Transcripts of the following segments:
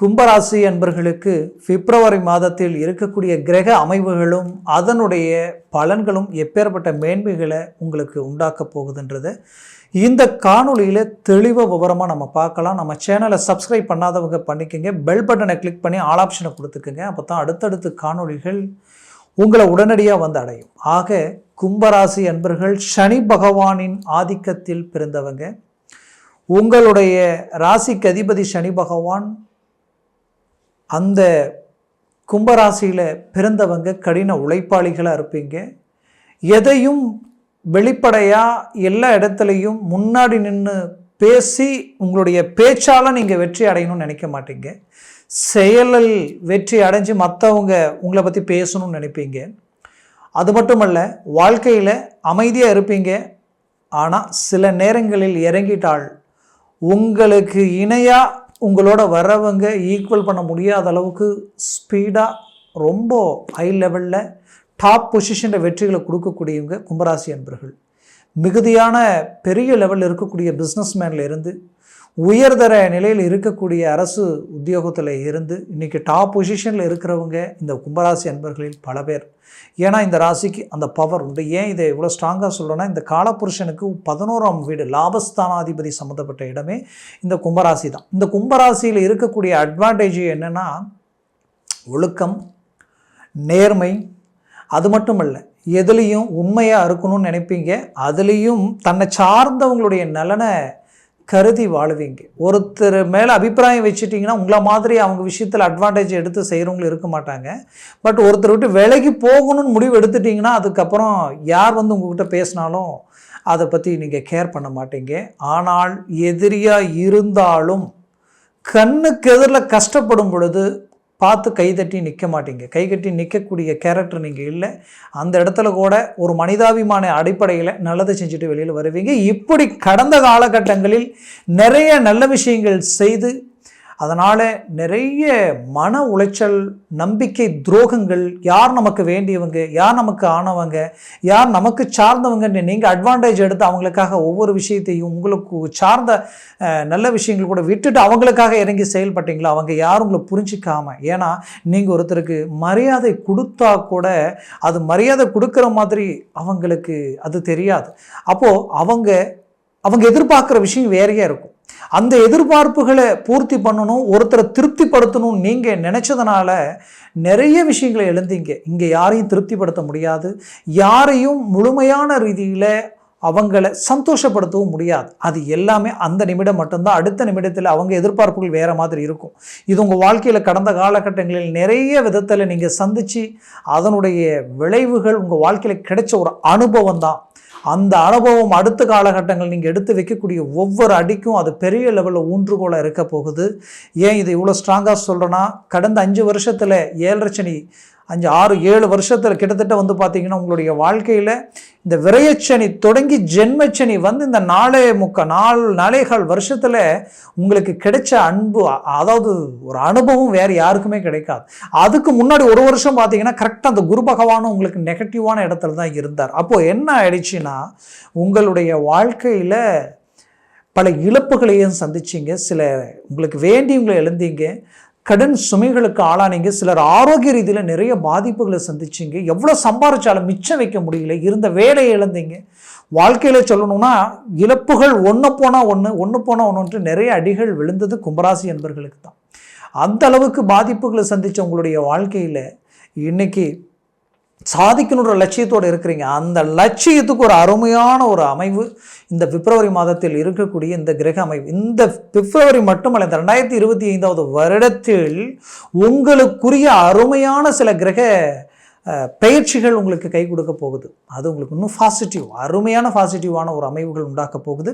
கும்பராசி என்பர்களுக்கு பிப்ரவரி மாதத்தில் இருக்கக்கூடிய கிரக அமைவுகளும் அதனுடைய பலன்களும் எப்பேற்பட்ட மேன்மைகளை உங்களுக்கு உண்டாக்கப் போகுதுன்றதை. இந்த காணொளியில் தெளிவாக விவரமாக நம்ம பார்க்கலாம். நம்ம சேனலை சப்ஸ்கிரைப் பண்ணாதவங்க பண்ணிக்கோங்க. பெல் பட்டனை கிளிக் பண்ணி ஆல் ஆப்ஷனை கொடுத்துக்கோங்க. அப்போ தான் அடுத்தடுத்து காணொளிகள் உங்களை உடனடியாக வந்து அடையும். ஆக கும்பராசி அன்பர்கள் சனி பகவானின் ஆதிக்கத்தில் பிறந்தவங்க. உங்களுடைய ராசிக்கு அதிபதி சனி பகவான் அந்த கும்பராசியில் பிறந்தவங்க கடின உழைப்பாளிகளாக இருப்பீங்க. எதையும் வெளிப்படையாக எல்லா இடத்துலையும் முன்னாடி நின்று பேசி உங்களுடைய பேச்சால் நீங்கள் வெற்றி அடையணும்னு நினைக்க மாட்டீங்க. செயலில் வெற்றி அடைஞ்சு மற்றவங்க உங்களை பற்றி பேசணும்னு நினைப்பீங்க. அது மட்டுமல்ல வாழ்க்கையில் அமைதியாக இருப்பீங்க. ஆனால் சில நேரங்களில் இறங்கிட்டால் உங்களுக்கு இணையாக உங்களோட வர்றவங்க ஈக்குவல் பண்ண முடியாத அளவுக்கு ஸ்பீடாக ரொம்ப ஹை லெவலில் டாப் பொசிஷனில் வெற்றிகளை கொடுக்கக்கூடியவங்க கும்பராசி அன்பர்கள். மிகுதியான பெரிய லெவலில் இருக்கக்கூடிய பிஸ்னஸ்மேனில் இருந்து உயர்தர நிலையில் இருக்கக்கூடிய அரசு உத்தியோகத்தில் இருந்து இன்றைக்கி டாப் பொசிஷனில் இருக்கிறவங்க இந்த கும்பராசி அன்பர்களில் பல பேர். ஏன்னா இந்த ராசிக்கு அந்த பவர் உண்டு. ஏன் இதை இவ்வளோ ஸ்ட்ராங்காக சொல்கிறேன்னா இந்த காலப்புருஷனுக்கு பதினோராம் வீடு லாபஸ்தானாதிபதி சம்மந்தப்பட்ட இடமே இந்த கும்பராசி தான். இந்த கும்பராசியில் இருக்கக்கூடிய அட்வான்டேஜ் என்னென்னா ஒழுக்கம் நேர்மை அது மட்டும் இல்லை எதுலேயும் உண்மையாக இருக்கணும்னு நினைப்பீங்க அதுலேயும் தன்னை சார்ந்தவங்களுடைய நலனை கருதி வாழுவீங்க. ஒருத்தர் மேலே அபிப்பிராயம் வச்சுட்டிங்கன்னா உங்களை மாதிரி அவங்க விஷயத்தில் அட்வான்டேஜ் எடுத்து செய்கிறவங்களும் இருக்க மாட்டாங்க. பட் ஒருத்தர் விட்டு விலகி போகணும்னு முடிவு எடுத்துட்டிங்கன்னா அதுக்கப்புறம் யார் வந்து உங்ககிட்ட பேசினாலும் அதை பற்றி நீங்கள் கேர் பண்ண மாட்டீங்க. ஆனால் எதிரியாக இருந்தாலும் கண்ணுக்கு எதிரில் கஷ்டப்படும் பொழுது பார்த்து கைதட்டி நிற்க மாட்டீங்க. கைகட்டி நிற்கக்கூடிய கேரக்டர் நீங்கள் இல்லை. அந்த இடத்துல கூட ஒரு மனிதாபிமான அடிப்படையில் நல்லதை செஞ்சுட்டு வெளியில் வருவீங்க. இப்படி கடந்த காலகட்டங்களில் நிறைய நல்ல விஷயங்கள் செய்து அதனால் நிறைய மன உளைச்சல் நம்பிக்கை துரோகங்கள் யார் நமக்கு வேண்டியவங்க யார் நமக்கு ஆனவங்க யார் நமக்கு சார்ந்தவங்கன்னு நீங்கள் அட்வான்டேஜ் எடுத்து அவங்களுக்காக ஒவ்வொரு விஷயத்தையும் உங்களுக்கு சார்ந்த நல்ல விஷயங்கள் கூட விட்டுட்டு அவங்களுக்காக இறங்கி செயல்பட்டீங்களோ? அவங்க யாரும் உங்களை புரிஞ்சிக்காம. ஏன்னா நீங்கள் ஒருத்தருக்கு மரியாதை கொடுத்தா கூட அது மரியாதை கொடுக்குற மாதிரி அவங்களுக்கு அது தெரியாது. அப்போது அவங்க அவங்க எதிர்பார்க்குற விஷயம் வேறையாக இருக்கும். அந்த எதிர்பார்ப்புகளை பூர்த்தி பண்ணணும் ஒருத்தரை திருப்திப்படுத்தணும் நீங்கள் நினச்சதுனால நிறைய விஷயங்களை எழுந்தீங்க. இங்கே யாரையும் திருப்திப்படுத்த முடியாது. யாரையும் முழுமையான ரீதியில் அவங்கள சந்தோஷப்படுத்தவும் முடியாது. அது எல்லாமே அந்த நிமிடம் மட்டும்தான். அடுத்த நிமிடத்தில் அவங்க எதிர்பார்ப்புகள் வேறு மாதிரி இருக்கும். இது உங்கள் வாழ்க்கையில் கடந்த காலகட்டங்களில் நிறைய விதத்தில் நீங்கள் சந்தித்து அதனுடைய விளைவுகள் உங்கள் வாழ்க்கையில் கிடைச்ச ஒரு அனுபவம் தான். அந்த அனுபவம் அடுத்த காலகட்டங்கள் நீங்கள் எடுத்து வைக்கக்கூடிய ஒவ்வொரு அடிக்கும் அது பெரிய லெவலில் ஊன்றுகோலாக இருக்க போகுது. ஏன் இது இவ்வளோ ஸ்ட்ராங்காக சொல்கிறேன்னா கடந்த அஞ்சு வருஷத்தில் ஏழரை சனி அஞ்சு ஆறு ஏழு வருஷத்தில் கிட்டத்தட்ட வந்து பார்த்தீங்கன்னா உங்களுடைய வாழ்க்கையில் இந்த விரயச்சனி தொடங்கி ஜென்மச்சனி வந்து இந்த நாளே முக்க நாள் நாலேகால் வருஷத்தில் உங்களுக்கு கிடைச்ச அன்பு அதாவது ஒரு அனுபவம் வேறு யாருக்குமே கிடைக்காது. அதுக்கு முன்னாடி ஒரு வருஷம் பார்த்தீங்கன்னா கரெக்டாக அந்த குரு பகவானும் உங்களுக்கு நெகட்டிவான இடத்துல தான் இருந்தார். அப்போது என்ன ஆயிடுச்சுன்னா உங்களுடைய வாழ்க்கையில் பல இழப்புகளையும் சந்திச்சிங்க. சில உங்களுக்கு வேண்டியவங்களை எழுந்தீங்க. கடன் சுமைகளுக்கு ஆளானீங்க. சிலர் ஆரோக்கிய ரீதியில் நிறைய பாதிப்புகளை சந்திச்சிங்க. எவ்வளோ சம்பாரிச்சாலும் மிச்சம் வைக்க முடியல. இருந்த வேலையை இழந்தீங்க. வாழ்க்கையில் சொல்லணும்னா இழப்புகள் ஒன்று போனால் ஒன்று ஒன்று போனால் ஒன்றுன்ட்டு நிறைய அடிகள் விழுந்தது கும்பராசி என்பர்களுக்கு தான் அந்த அளவுக்கு பாதிப்புகளை சந்தித்த உங்களுடைய வாழ்க்கையில் இன்றைக்கி சாதிக்கணுன்ற லட்சியத்தோடு இருக்கிறீங்க. அந்த லட்சியத்துக்கு ஒரு அருமையான ஒரு அமைவு இந்த பிப்ரவரி மாதத்தில் இருக்கக்கூடிய இந்த கிரக அமைவு. இந்த பிப்ரவரி மட்டுமல்ல இந்த ரெண்டாயிரத்தி இருபத்தி ஐந்தாவது வருடத்தில் உங்களுக்குரிய அருமையான சில கிரக பயிற்சிகள் உங்களுக்கு கை கொடுக்க போகுது. அது உங்களுக்கு இன்னும் பாசிட்டிவ் அருமையான பாசிட்டிவான ஒரு அமைவுகள் உண்டாக்க போகுது.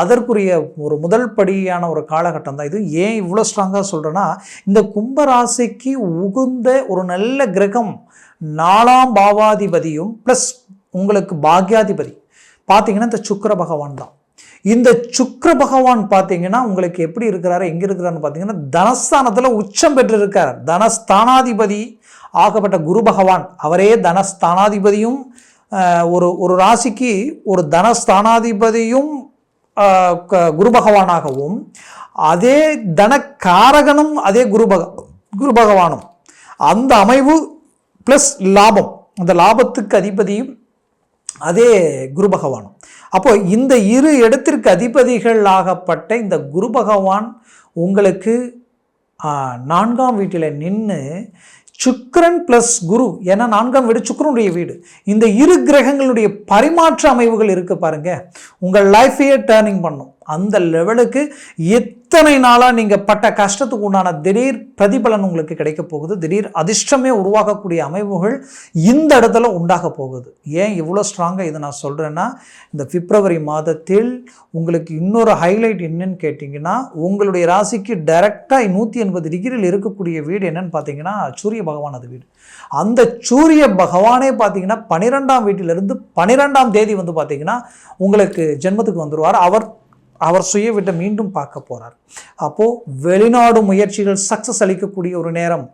அதற்குரிய ஒரு முதல் படியான ஒரு காலகட்டம் தான் இது. ஏன் இவ்வளோ ஸ்ட்ராங்காக சொல்கிறேன்னா இந்த கும்பராசிக்கு உகுந்த ஒரு நல்ல கிரகம் நாலாம் பாவாதிபதியும் ப்ளஸ் உங்களுக்கு பாக்யாதிபதி. பார்த்தீங்கன்னா இந்த சுக்கர பகவான் தான். இந்த சுக்கர பகவான் பார்த்தீங்கன்னா உங்களுக்கு எப்படி இருக்கிறாரு எங்கே இருக்கிறாருன்னு பார்த்தீங்கன்னா தனஸ்தானத்தில் உச்சம் பெற்றிருக்கார். தனஸ்தானாதிபதி ஆகப்பட்ட குரு பகவான். அவரே தனஸ்தானாதிபதியும் ஒரு ஒரு ராசிக்கு ஒரு தனஸ்தானாதிபதியும் குரு பகவானாகவும் அதே தனக்காரகனும் அதே குரு பக குரு பகவானும். அந்த அமைவு ப்ளஸ் லாபம். அந்த லாபத்துக்கு அதிபதியும் அதே குரு பகவானும். அப்போ இந்த இரு இடத்திற்கு அதிபதிகள் ஆகப்பட்ட இந்த குரு பகவான் உங்களுக்கு நான்காம் வீட்டில் நின்று சுக்கரன் ப்ளஸ் குரு ஏன்னா நான்காம் வீடு சுக்கிரனுடைய வீடு. இந்த இரு கிரகங்களுடைய பரிமாற்ற அமைவுகள் இருக்குது பாருங்க. உங்கள் லைஃபையே டேர்னிங் பண்ணும். அந்த லெவலுக்கு இத்தனை நாளாக நீங்கள் பட்ட கஷ்டத்துக்கு உண்டான திடீர் பிரதிபலன் உங்களுக்கு கிடைக்க போகுது. திடீர் அதிர்ஷ்டமே உருவாகக்கூடிய அமைவுகள் இந்த இடத்துல உண்டாக போகுது. ஏன் இவ்வளோ ஸ்ட்ராங்காக இதை நான் சொல்கிறேன்னா இந்த பிப்ரவரி மாதத்தில் உங்களுக்கு இன்னொரு ஹைலைட் என்னன்னு கேட்டிங்கன்னா உங்களுடைய ராசிக்கு டைரெக்டாக நூற்றி எண்பது டிகிரியில் இருக்கக்கூடிய வீடு என்னன்னு பார்த்தீங்கன்னா சூரிய பகவானது வீடு. அந்த சூரிய பகவானே பார்த்தீங்கன்னா பன்னிரெண்டாம் வீட்டிலிருந்து பன்னிரெண்டாம் தேதி வந்து பார்த்தீங்கன்னா உங்களுக்கு ஜென்மத்துக்கு வந்துடுவார் அவர் அவர் சுய வீட்டை மீண்டும் பார்க்க போறார். அப்போது வெளிநாடு முயற்சிகள் சக்ஸஸ் அளிக்கக்கூடிய ஒரு நேரம்.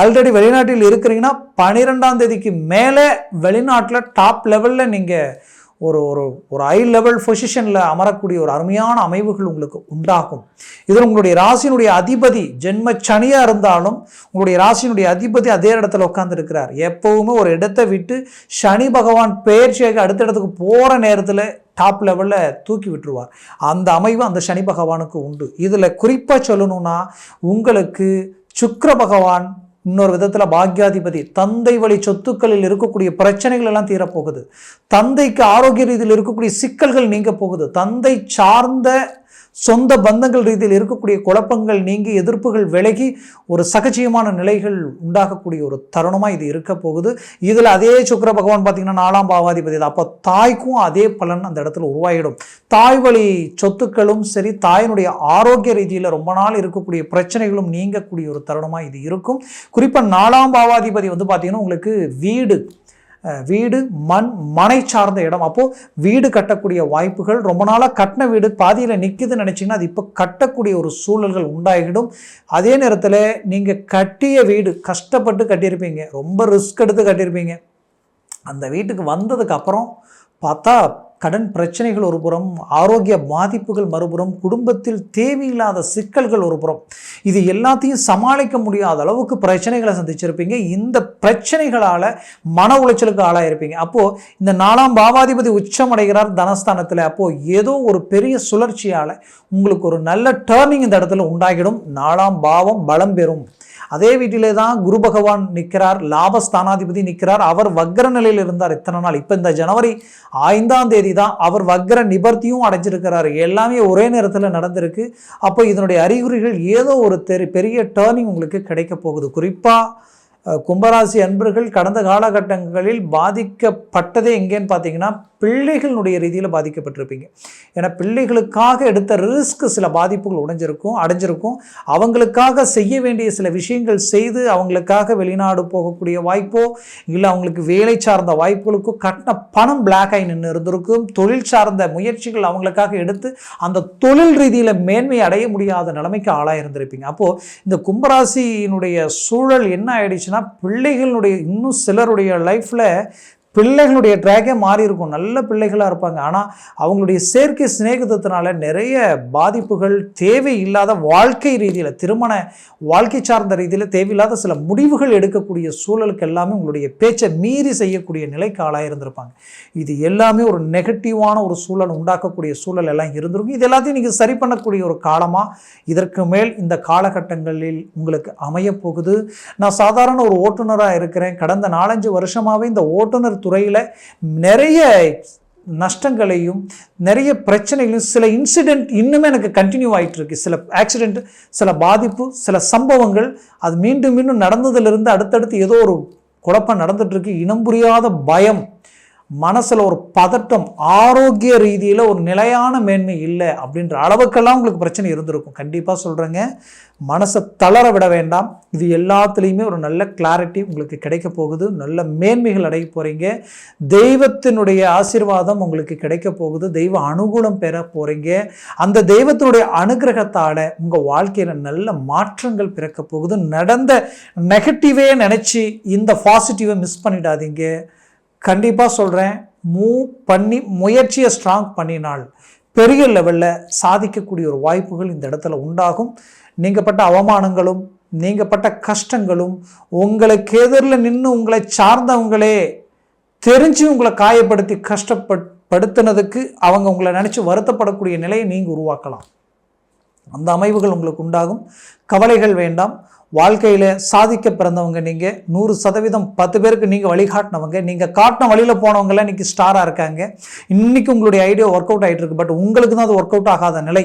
ஆல்ரெடி வெளிநாட்டில் இருக்கிறீங்கன்னா பன்னிரெண்டாம் தேதிக்கு மேலே வெளிநாட்டில் டாப் லெவலில் நீங்கள் ஒரு ஒரு ஒரு ஹை லெவல் பொசிஷனில் அமரக்கூடிய ஒரு அருமையான அமைவுகள் உங்களுக்கு உண்டாகும். இதில் உங்களுடைய ராசியினுடைய அதிபதி ஜென்ம சனியாக இருந்தாலும் உங்களுடைய ராசியினுடைய அதிபதி அதே இடத்துல உட்காந்துருக்கிறார் எப்போவுமே ஒரு இடத்தை விட்டு சனி பகவான் பெயர்ச்சியாக அடுத்த இடத்துக்கு போகிற நேரத்தில் டாப் லெவலில் தூக்கி விட்டுருவார். அந்த அமைவு அந்த சனி பகவானுக்கு உண்டு. இதில் குறிப்பாக சொல்லணும்னா உங்களுக்கு சுக்கர பகவான் இன்னொரு விதத்தில் பாக்யாதிபதி தந்தை வழி சொத்துக்களில் இருக்கக்கூடிய பிரச்சனைகள் எல்லாம் தீரப்போகுது. தந்தைக்கு ஆரோக்கிய ரீதியில் இருக்கக்கூடிய சிக்கல்கள் நீங்க போகுது. தந்தை சார்ந்த சொந்த பந்தங்கள் ரீதியில் இருக்கக்கூடிய குழப்பங்கள் நீங்கி எதிர்ப்புகள் விலகி ஒரு சகஜியமான நிலைகள் உண்டாகக்கூடிய ஒரு தருணமாக இது இருக்க போகுது. இதில் அதே சுக்கிர பகவான் பார்த்தீங்கன்னா நாலாம் பாவாதிபதி தான். அப்போ தாய்க்கும் அதே பலன் அந்த இடத்துல உருவாகிடும். தாய் வழி சொத்துக்களும் சரி தாயினுடைய ஆரோக்கிய ரீதியில் ரொம்ப நாள் இருக்கக்கூடிய பிரச்சனைகளும் நீங்கக்கூடிய ஒரு தருணமாக இது இருக்கும். குறிப்பாக நாலாம் பாவாதிபதி வந்து பார்த்தீங்கன்னா உங்களுக்கு வீடு வீடு மண் மனை சார்ந்த இடம். அப்போது வீடு கட்டக்கூடிய வாய்ப்புகள் ரொம்ப நாளாக கட்டின வீடு பாதியில் நிற்கிதுன்னு நினச்சிங்கன்னா அது இப்போ கட்டக்கூடிய ஒரு சூழல்கள் உண்டாகிடும். அதே நேரத்தில் நீங்கள் கட்டிய வீடு கஷ்டப்பட்டு கட்டியிருப்பீங்க ரொம்ப ரிஸ்க் எடுத்து கட்டியிருப்பீங்க. அந்த வீட்டுக்கு வந்ததுக்கு அப்புறம் பார்த்தா கடன் பிரச்சனைகள் ஒரு புறம் ஆரோக்கிய பாதிப்புகள் மறுபுறம் குடும்பத்தில் தேவையில்லாத சிக்கல்கள் ஒரு புறம். இது எல்லாத்தையும் சமாளிக்க முடியாத அளவுக்கு பிரச்சனைகளை சந்திச்சிருப்பீங்க. இந்த பிரச்சனைகளால் மன உளைச்சலுக்கு ஆளாயிருப்பீங்க. அப்போது இந்த நாலாம் பாவாதிபதி உச்சமடைகிறார் தனஸ்தானத்தில். அப்போது ஏதோ ஒரு பெரிய சுழற்சியால் உங்களுக்கு ஒரு நல்ல டேர்னிங் இந்த இடத்துல உண்டாகிடும். நாலாம் பாவம் பலம் பெறும். அதே வீட்டிலே தான் குரு பகவான் நிற்கிறார் லாபஸ்தானாதிபதி நிற்கிறார். அவர் வக்ர நிலையில் இருந்தார் இத்தனை நாள். இப்போ இந்த ஜனவரி ஐந்தாம் தேதி தான் அவர் வக்ர நிபர்த்தியும் அடைஞ்சிருக்கிறார். எல்லாமே ஒரே நேரத்தில் நடந்திருக்கு. அப்போ இதனுடைய அறிகுறிகள் ஏதோ ஒரு பெரிய டேர்னிங் உங்களுக்கு கிடைக்க போகுது. குறிப்பாக கும்பராசி அன்பர்கள் கடந்த காலகட்டங்களில் பாதிக்கப்பட்டதே எங்கேன்னு பார்த்தீங்கன்னா பிள்ளைகளுடைய ரீதியில் பாதிக்கப்பட்டிருப்பீங்க. ஏன்னா பிள்ளைகளுக்காக எடுத்த ரிஸ்க் சில பாதிப்புகள் உடைஞ்சிருக்கும் அடைஞ்சிருக்கும். அவங்களுக்காக செய்ய வேண்டிய சில விஷயங்கள் செய்து அவங்களுக்காக வெளிநாடு போகக்கூடிய வாய்ப்போ இல்லை அவங்களுக்கு வேலை சார்ந்த வாய்ப்புகளுக்கோ கட்டின பணம் பிளாக் ஆகி நின்று இருந்திருக்கும். தொழில் சார்ந்த முயற்சிகள் அவங்களுக்காக எடுத்து அந்த தொழில் ரீதியில் மேன்மை அடைய முடியாத நிலைமைக்கு ஆளாக இருந்திருப்பீங்க அப்போது இந்த கும்பராசியினுடைய சூழல் என்ன ஆயிடுச்சுன்னா பிள்ளைகளுடைய இன்னும் சிலருடைய லைஃப்பில் பிள்ளைகளுடைய ட்ராக்கே மாறி இருக்கும். நல்ல பிள்ளைகளாக இருப்பாங்க. ஆனால் அவங்களுடைய செயற்கை சிநேகிதத்தினால நிறைய பாதிப்புகள் தேவையில்லாத வாழ்க்கை ரீதியில் திருமண வாழ்க்கை சார்ந்த ரீதியில் தேவையில்லாத சில முடிவுகள் எடுக்கக்கூடிய சூழலுக்கு எல்லாமே உங்களுடைய பேச்சை மீறி செய்யக்கூடிய நிலைக்கு ஆளாக இருந்திருப்பாங்க. இது எல்லாமே ஒரு நெகட்டிவான ஒரு சூழல் உண்டாக்கக்கூடிய சூழல் எல்லாம் இருந்திருக்கும். இது எல்லாத்தையும் நீங்கள் சரி பண்ணக்கூடிய ஒரு காலமாக இதற்கு மேல் இந்த காலகட்டங்களில் உங்களுக்கு அமையப்போகுது நான் சாதாரண ஒரு ஓட்டுநராக இருக்கிறேன். கடந்த நாலஞ்சு வருஷமாகவே இந்த ஓட்டுநர் துறையில் நிறைய நஷ்டங்களையும் நிறைய பிரச்சனைகளையும் சில இன்சிடெண்ட் இன்னுமே எனக்கு கண்டினியூ ஆகிட்டு இருக்கு சில ஆக்சிடெண்ட் சில பாதிப்பு சில சம்பவங்கள் அது மீண்டும் மீண்டும் நடந்ததுலேருந்து அடுத்தடுத்து ஏதோ ஒரு குழப்பம் நடந்துட்டு இருக்கு இனம் புரியாத பயம். மனசில் ஒரு பதட்டம் ஆரோக்கிய ரீதியில் ஒரு நிலையான மேன்மை இல்லை அப்படின்ற அளவுக்கெல்லாம் உங்களுக்கு பிரச்சனை இருந்திருக்கும். கண்டிப்பாக சொல்கிறேங்க மனசை தளர விட வேண்டாம். இது எல்லாத்துலேயுமே ஒரு நல்ல கிளாரிட்டி உங்களுக்கு கிடைக்க போகுது. நல்ல மேன்மைகள் அடைய போகிறீங்க தெய்வத்தினுடைய ஆசீர்வாதம் உங்களுக்கு கிடைக்க போகுது. தெய்வ அனுகூலம் பெற போகிறீங்க அந்த தெய்வத்தினுடைய அனுகிரகத்தால் உங்கள் வாழ்க்கையில் நல்ல மாற்றங்கள் பிறக்க போகுது. நடந்த நெகட்டிவே நினச்சி இந்த பாசிட்டிவை மிஸ் பண்ணிடாதீங்க. கண்டிப்பாக சொல்கிறேன் மூவ் பண்ணி முயற்சியை ஸ்ட்ராங் பண்ணினால் பெரிய லெவலில் சாதிக்கக்கூடிய ஒரு வாய்ப்புகள் இந்த இடத்துல உண்டாகும். நீங்கப்பட்ட அவமானங்களும் நீங்கப்பட்ட கஷ்டங்களும் உங்களுக்கு எதிரில் நின்று உங்களை சார்ந்தவங்களே தெரிஞ்சு உங்களை காயப்படுத்தி கஷ்டப்படுத்தினதுக்கு அவங்க உங்களை நினச்சி வருத்தப்படக்கூடிய நிலையை நீங்கள் உருவாக்கலாம். அந்த அமைவுகள் உங்களுக்கு உண்டாகும். கவலைகள் வேண்டாம். வாழ்க்கையில் சாதிக்க பிறந்தவங்க நீங்கள் நூறு சதவீதம் பத்து பேருக்கு நீங்கள் வழிகாட்டினவங்க நீங்கள் காட்டின வழியில் போனவங்களாம் இன்றைக்கி ஸ்டாராக இருக்காங்க. இன்றைக்கி உங்களுடைய ஐடியா ஒர்க் அவுட் ஆகிட்டு இருக்கு. பட் உங்களுக்கு தான் அது ஒர்க் அவுட் ஆகாத நிலை.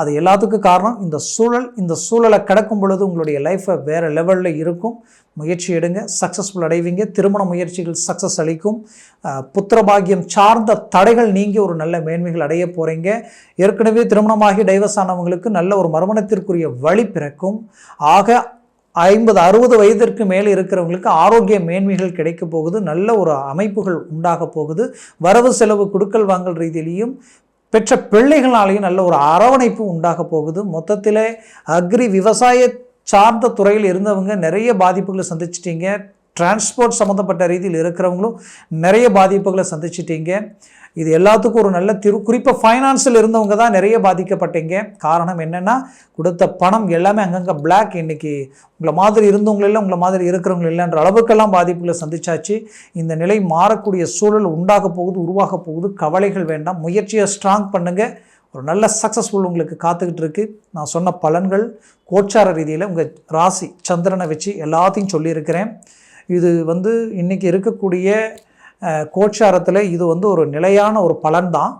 அது எல்லாத்துக்கும் காரணம் இந்த சூழல் இந்த சூழலை கிடக்கும் பொழுது உங்களுடைய லைஃப்பை வேறு லெவலில் இருக்கும். முயற்சி எடுங்க சக்ஸஸ்ஃபுல் அடைவீங்க. திருமண முயற்சிகள் சக்ஸஸ் அளிக்கும். புத்திரபாகியம் சார்ந்த தடைகள் நீங்கி ஒரு நல்ல மேன்மைகள் அடைய போகிறீங்க ஏற்கனவே திருமணமாகி டைவர்ஸ் ஆனவங்களுக்கு நல்ல ஒரு மறுமணத்திற்குரிய வழி பிறக்கும். ஆக ஐம்பது அறுபது வயதிற்கு மேலே இருக்கிறவங்களுக்கு ஆரோக்கிய மேன்மைகள் கிடைக்க போகுது. நல்ல ஒரு அமைப்புகள் உண்டாக போகுது. வரவு செலவு கொடுக்கல் வாங்கல் ரீதியிலையும் பெற்ற பிள்ளைகளாலேயும் நல்ல ஒரு அரவணைப்பு உண்டாக போகுது. மொத்தத்தில் அக்ரி விவசாய சார்ந்த துறையில் இருந்தவங்க நிறைய பாதிப்புகளை சந்திச்சிட்டிங்க. டிரான்ஸ்போர்ட் சம்மந்தப்பட்ட ரீதியில் இருக்கிறவங்களும் நிறைய பாதிப்புகளை சந்திச்சிட்டிங்க. இது எல்லாத்துக்கும் ஒரு நல்ல திரு குறிப்பாக ஃபைனான்ஸில் இருந்தவங்க தான் நிறைய பாதிக்கப்பட்டீங்க. காரணம் என்னென்னா கொடுத்த பணம் எல்லாமே அங்கங்கே பிளாக் இன்றைக்கி உங்களை மாதிரி இருந்தவங்கள இல்லை உங்களை மாதிரி இருக்கிறவங்கள இல்லைன்ற அளவுக்கெல்லாம் பாதிப்புகளை சந்திச்சாச்சு. இந்த நிலை மாறக்கூடிய சூழல் உண்டாக போகுது உருவாக போகுது. கவலைகள் வேண்டாம். முயற்சியை ஸ்ட்ராங் பண்ணுங்கள் ஒரு நல்ல சக்ஸஸ்ஃபுல் உங்களுக்கு காத்துக்கிட்டு இருக்கு. நான் சொன்ன பலன்கள் கோச்சார ரீதியில் உங்கள் ராசி சந்திரனை வச்சு எல்லாத்தையும் சொல்லியிருக்கிறேன். இது வந்து இன்றைக்கி இருக்கக்கூடிய கோச்சாரத்தில் இது வந்து ஒரு நிலையான ஒரு பலன் தான்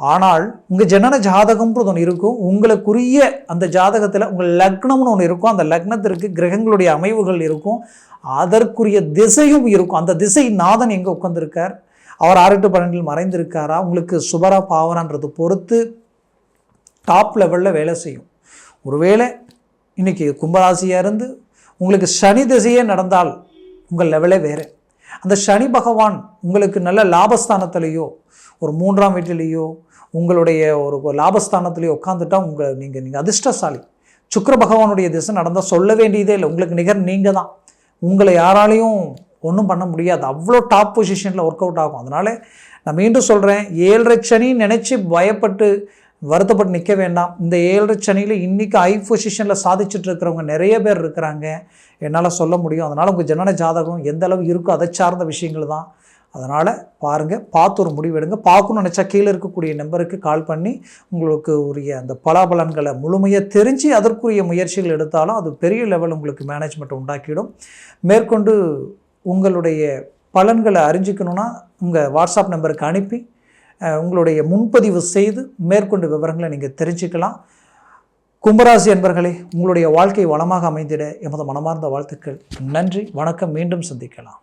ஆனால் உங்கள் ஜனன ஜாதகம்ன்றது ஒன்று இருக்கும் உங்களுக்குரிய அந்த ஜாதகத்தில் உங்கள் லக்னம்னு ஒன்று இருக்கும் அந்த லக்னத்திற்கு கிரகங்களுடைய அமைவுகள் இருக்கும் அதற்குரிய திசையும் இருக்கும். அந்த திசை நாதன் எங்கே உட்காந்துருக்கார் அவர் ஆறு டு பன்னெண்டில் மறைந்திருக்காரா? உங்களுக்கு சுபரா பாவனான்றது பொறுத்து டாப் லெவலில் வேலை செய்யும். ஒருவேளை இன்றைக்கி கும்பராசியாக இருந்து உங்களுக்கு சனி திசையே நடந்தால் உங்கள் லெவலே வேறு. அந்த சனி பகவான் உங்களுக்கு நல்ல லாபஸ்தானத்துலேயோ ஒரு மூன்றாம் வீட்டிலேயோ உங்களுடைய ஒரு லாபஸ்தானத்துலேயோ உட்காந்துட்டா உங்கள் நீங்கள் நீங்கள் அதிர்ஷ்டசாலி. சுக்கர பகவானுடைய திசை நடந்தால் சொல்ல வேண்டியதே இல்லை. உங்களுக்கு நிகர் நீங்கள் தான். உங்களை யாராலையும் ஒன்றும் பண்ண முடியாது. அவ்வளோ டாப் பொசிஷனில் ஒர்க் அவுட் ஆகும். அதனால் நான் மீண்டும் சொல்கிறேன் ஏழரை சனி நினச்சி பயப்பட்டு வருத்தப்பட்டு நிற்க வேண்டாம். இந்த ஏழரை சனியில் இன்றைக்கி ஐ பொசிஷனில் சாதிச்சுட்டு இருக்கிறவங்க நிறைய பேர் இருக்கிறாங்க. என்னால் சொல்ல முடியும். அதனால் உங்கள் ஜனன ஜாதகம் எந்த அளவு இருக்கோ அதை சார்ந்த விஷயங்கள் தான். அதனால் பாருங்கள் பார்த்து ஒரு முடிவு எடுங்க. பார்க்கணும்னு நினச்சா கீழே இருக்கக்கூடிய நம்பருக்கு கால் பண்ணி உங்களுக்கு உரிய அந்த பலாபலன்களை முழுமையாக தெரிஞ்சு அதற்குரிய முயற்சிகள் எடுத்தாலும் அது பெரிய லெவல் உங்களுக்கு மேனேஜ்மெண்ட் உண்டாக்கிடும். மேற்கொண்டு உங்களுடைய பலன்களை அறிஞ்சிக்கணுன்னா உங்கள் வாட்ஸ்அப் நம்பருக்கு அனுப்பி உங்களுடைய முன்பதிவு செய்து மேற்கொண்டு விவரங்களை நீங்கள் தெரிஞ்சுக்கலாம். கும்பராசி என்பர்களே உங்களுடைய வாழ்க்கை வளமாக அமைந்திட எமது மனமார்ந்த வாழ்த்துக்கள். நன்றி வணக்கம் மீண்டும் சந்திக்கலாம்.